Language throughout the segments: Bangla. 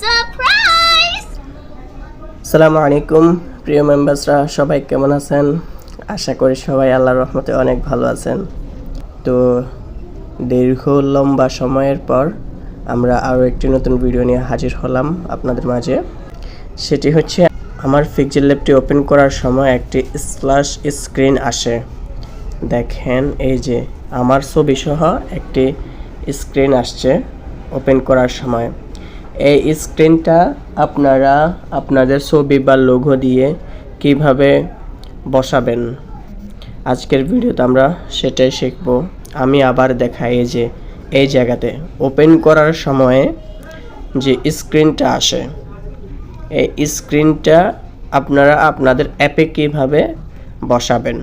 সারপ্রাইজ আসসালামু আলাইকুম, প্রিয় মেম্বার্সরা, সবাই কেমন আছেন? আশা করি সবাই আল্লাহর রহমতে অনেক ভালো আছেন। তো দীর্ঘ লম্বা সময়ের পর আমরা আরও একটি নতুন ভিডিও নিয়ে হাজির হলাম আপনাদের মাঝে। সেটি হচ্ছে, আমার ফিক্সেল ল্যাবটি ওপেন করার সময় একটি স্প্লাশ স্ক্রিন আসে। দেখেন, এই যে আমার ছবি সহ একটি স্ক্রিন আসছে ওপেন করার সময়। এই স্ক্রিনটা আপনারা আপনাদের ছবি বা লোগো দিয়ে কীভাবে বসাবেন। আজকের ভিডিওতে আমরা সেটাই শিখব। আমি আবার দেখাই যে, এই জায়গাতে ওপেন করার সময়ে যে স্ক্রিনটা আসে, এই স্ক্রিনটা আপনারা আপনাদের অ্যাপে কীভাবে বসাবেন।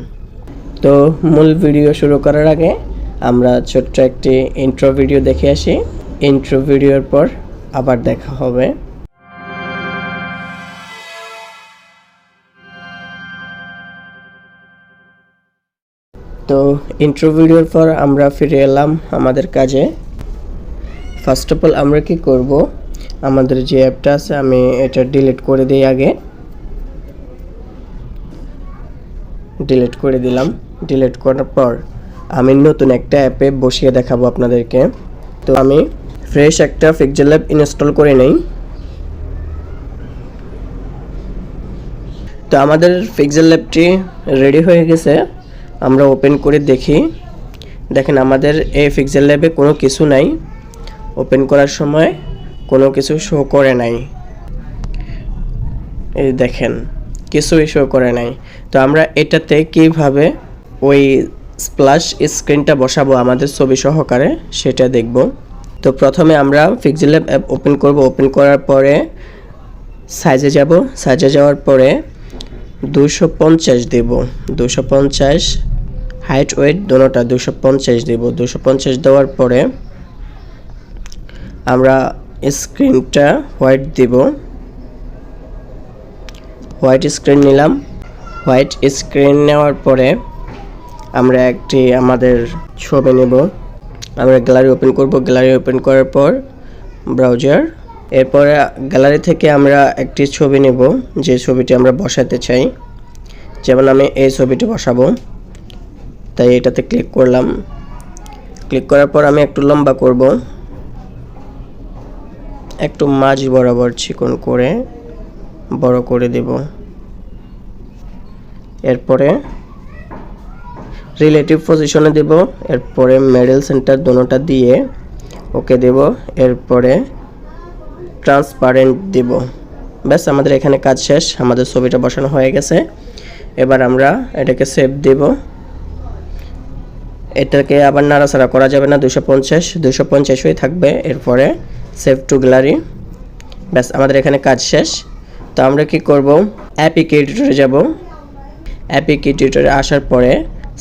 তো মূল ভিডিও শুরু করার আগে আমরা ছোট্ট একটি ইন্ট্রো ভিডিও দেখে আসি। ইন্ট্রো ভিডিওর পর আবার দেখা হবে। তো ইন্ট্রো ভিডিওর পর আমরা ফিরে এলাম আমাদের কাজে। ফার্স্ট অফ অল আমরা কি করব? আমাদের যে অ্যাপটা আছে, আমি এটা ডিলিট করে দিই আগে। ডিলিট করে দিলাম। ডিলিট করার পর আমি নতুন একটা অ্যাপে বসিয়ে দেখাবো আপনাদেরকে। তো আমি ফ্রেশ একটা পিকজেল অ্যাপ ইনস্টল করে নেই। তো আমাদের পিক্সেল ল্যাবটি রেডি হয়ে গেছে। আমরা ওপেন করে দেখি। দেখেন, আমাদের এই পিক্সেল ল্যাবে কোনো কিছু নাই। ওপেন করার সময় কোনো কিছু শো করে নাই। এই দেখেন, কিছুই শো করে নাই। তো আমরা এটাতে কীভাবে ওই স্প্লাশ স্ক্রিনটা বসাবো আমাদের ছবি সহকারে, সেটা দেখব। তো প্রথমে আমরা পিক্সেল অ্যাপ ওপেন করব। ওপেন করার পরে সাইজে যাব। সাইজে যাওয়ার পরে দুশো পঞ্চাশ দেব। দুশো পঞ্চাশ হাইট ওয়েট দোনোটা দুশো পঞ্চাশ দেব। দুশো পঞ্চাশ দেওয়ার পরে আমরা স্ক্রিনটা হোয়াইট দেব। হোয়াইট স্ক্রিন নিলাম। হোয়াইট স্ক্রিন নেওয়ার পরে আমরা একটি আমাদের ছবি নেব। আমরা গ্যালারি ওপেন করব। গ্যালারি ওপেন করার পর ব্রাউজার এরপরে গ্যালারি থেকে আমরা একটি ছবি নেব, যে ছবিটি আমরা বসাতে চাই। যেমন আমি এই ছবিটি বসাবো। তাই এটাতে ক্লিক করলাম। ক্লিক করার পর আমি একটু লম্বা করব। একটু মাঝ বরাবর চিকন করে বড় করে দেব। এরপরে রিলেটিভ পজিশনে দেব, এরপরে মেডেল সেন্টার দোনোটা দিয়ে ওকে দেব, এরপরে ট্রান্সপারেন্ট দেব। ব্যাস, আমাদের এখানে কাজ শেষ, আমাদের ছবিটা বসানো হয়ে গেছে। এবার আমরা এটাকে সেভ দেব। এটাকে আবার নাড়াচাড়া করা যাবে না, দুশো পঞ্চাশ, দুশো পঞ্চাশই থাকবে, এরপরে সেভ টু গ্যালারি ব্যাস, আমাদের এখানে কাজ শেষ। তো আমরা কি করব? অ্যাপিক এডিটরে যাব। অ্যাপিক এডিটরে আসার পরে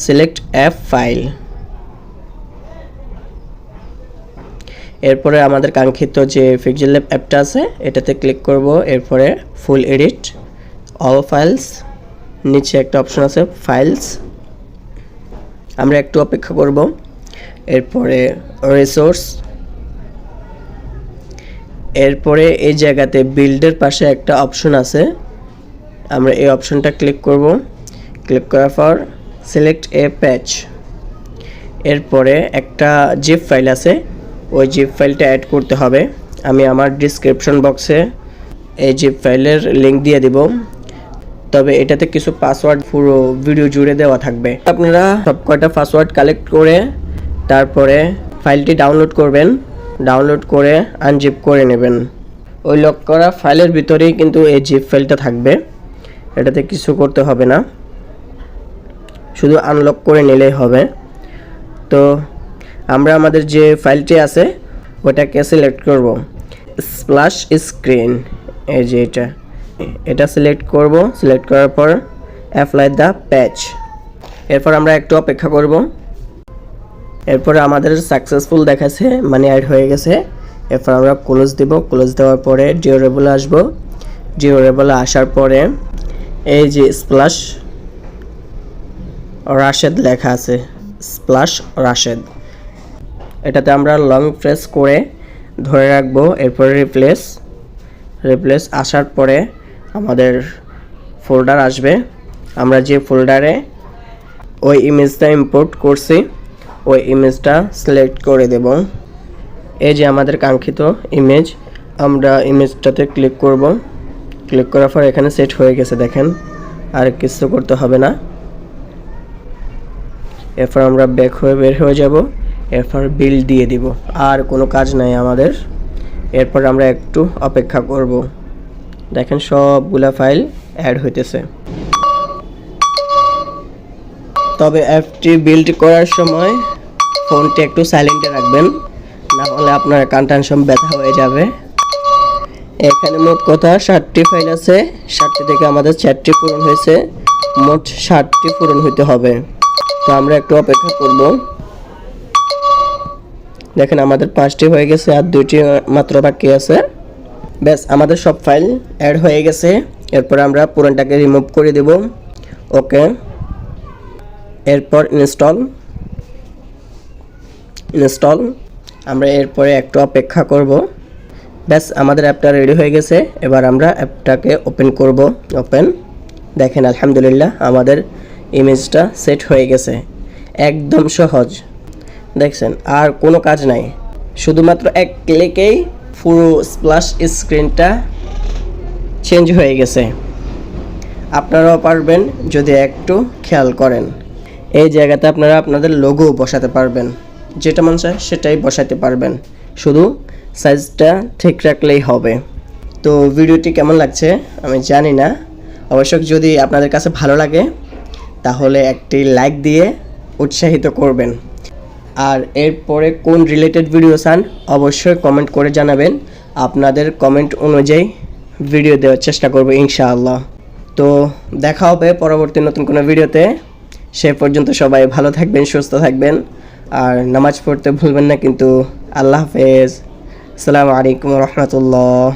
সিলেক্ট অ্যাপ ফাইল এরপরে আমাদের কাঙ্ক্ষিত যে ফিক্সেল ল্যাব অ্যাপটা আছে, এটাতে ক্লিক করব। এরপরে ফুল এডিট অল ফাইলস নিচে একটা অপশন আছে ফাইলস আমরা একটু অপেক্ষা করব। এরপরে রিসোর্স এরপরে এই জায়গাতে বিল্ডের পাশে একটা অপশন আছে। আমরা এই অপশনটা ক্লিক করব। ক্লিক করার পর সিলেক্ট এ প্যাচ এরপরে একটা জিপ ফাইল আছে, ওই জিপ ফাইলটা অ্যাড করতে হবে। আমি আমার ডিসক্রিপশন বক্সে এই জিপ ফাইলের লিঙ্ক দিয়ে দিব। তবে এটাতে কিছু পাসওয়ার্ড পুরো ভিডিও জুড়ে দেওয়া থাকবে। আপনারা সব কয়টা পাসওয়ার্ড কালেক্ট করে তারপরে ফাইলটি ডাউনলোড করবেন। ডাউনলোড করে আনজিপ করে নেবেন। ওই লক করা ফাইলের ভিতরেই কিন্তু এই জিপ ফাইলটা থাকবে। এটাতে কিছু করতে হবে না। শুধু আনলক করে নিলেই হবে। তো আমরা আমাদের যে ফাইলটি আছে, ওটাকে সিলেক্ট করব। স্প্লাশ স্ক্রিন এই যে এটা। এটা সিলেক্ট করব। সিলেক্ট করার পর অ্যাপ্লাই দ্য প্যাচ এরপর আমরা একটু অপেক্ষা করব। এরপর আমাদের সাকসেসফুল দেখাচ্ছে মানে অ্যাড হয়ে গেছে। এরপর আমরা ক্লোজ দেব। ক্লোজ দেওয়ার পরে ডিওরেবলে আসব। ডিওরেবলে আসার পরে এই যে স্প্লাশ রাশেদ লেখা আছে, স্প্লাশ রাশেদ। এটাতে আমরা লং প্রেস করে ধরে রাখব, এরপরে রিপ্লেস রিপ্লেস আসার পরে আমাদের ফোল্ডার আসবে। আমরা যে ফোল্ডারে ওই ইমেজটা ইম্পোর্ট করছি, ওই ইমেজটা সিলেক্ট করে দেব। এই যে আমাদের কাঙ্ক্ষিত ইমেজ আমরা ইমেজটাতে ক্লিক করব। ক্লিক করার পর এখানে সেট হয়ে গেছে, দেখেন। আর কিছু করতে হবে না। এরপর আমরা ব্যাক হয়ে বের হয়ে যাব। এরপর বিল দিয়ে দিব। আর কোনো কাজ নাই আমাদের। এরপর আমরা একটু অপেক্ষা করব। দেখেন সবগুলা ফাইল অ্যাড হইতেছে। তবে অ্যাপটি বিল্ড করার সময় ফোনটি একটু সাইলেন্টে রাখবেন। না হলে আপনার কান টান সব ব্যথা হয়ে যাবে। এখানে মোট কথা ষাটটি ফাইল আছে। ষাটটি থেকে আমাদের চারটি পূরণ হয়েছে। মোট ষাটটি পূরণ হইতে হবে। তো আমরা একটু অপেক্ষা করব। দেখেন আমাদের পাঁচটি হয়ে গেছে আর দুইটি মাত্র বাকি আছে। ব্যাস, আমাদের সব ফাইল অ্যাড হয়ে গেছে। এরপর আমরা পুরনটাকে রিমুভ করে দেব। ওকে এরপর ইনস্টল ইনস্টল আমরা এরপরে একটু অপেক্ষা করব। ব্যাস, আমাদের অ্যাপটা রেডি হয়ে গেছে। এবার আমরা অ্যাপটাকে ওপেন করব। ওপেন দেখেন, আলহামদুলিল্লাহ, আমাদের ইমেজটা সেট হয়ে গেছে। একদম সহজ। দেখছেন, আর কোনো কাজ নাই। শুধুমাত্র এক ক্লিকেই পুরো স্প্লাশ স্ক্রিনটা চেঞ্জ হয়ে গেছে। আপনারাও পারবেন যদি একটু খেয়াল করেন। এই জায়গাতে আপনারা আপনাদের লোগো বসাতে পারবেন। যেটা মন চায় সেটাই বসাতে পারবেন। শুধু সাইজটা ঠিক রাখলেই হবে। তো ভিডিওটি কেমন লাগছে আমি জানি না। অবশ্য যদি আপনাদের কাছে ভালো লাগে তাহলে একটি লাইক দিয়ে উৎসাহিত করবেন। আর এরপরে কোন রিলেটেড ভিডিও চান অবশ্যই কমেন্ট করে জানাবেন। আপনাদের কমেন্ট অনুযায়ী ভিডিও দেওয়ার চেষ্টা করব ইনশাআল্লাহ। তো দেখা হবে পরবর্তী নতুন কোনো ভিডিওতে সে পর্যন্ত সবাই ভালো থাকবেন, সুস্থ থাকবেন। আর নামাজ পড়তে ভুলবেন না, কিন্তু আল্লাহ হাফেজ। আসসালামু আলাইকুম রহমতুল্লাহ।